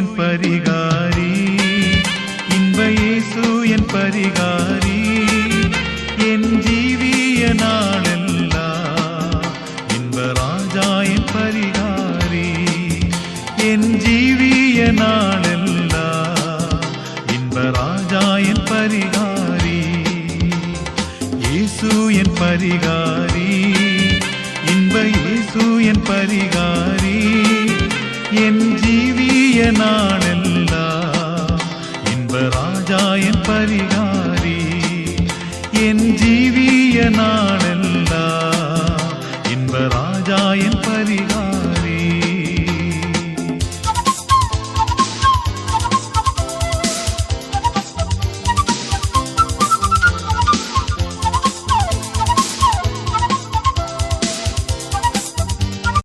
என் பரிகாரி. இன்ப இயேசு என் பரிகாரி. என் ஜீவிய நாளெல்லாம் இன்ப ராஜா என் பரிகாரி. என் ஜீவிய நாளெல்லாம் இன்ப ராஜா என் பரிகாரி. இயேசு என் பரிகாரி. இன்ப இயேசு என் பரிகாரி. என் நாளெல்லாம் இன்ப ராஜா என் பரிகாரி. என் ஜீவிய நாளெல்லாம் இன்ப ராஜா என் பரிகாரி.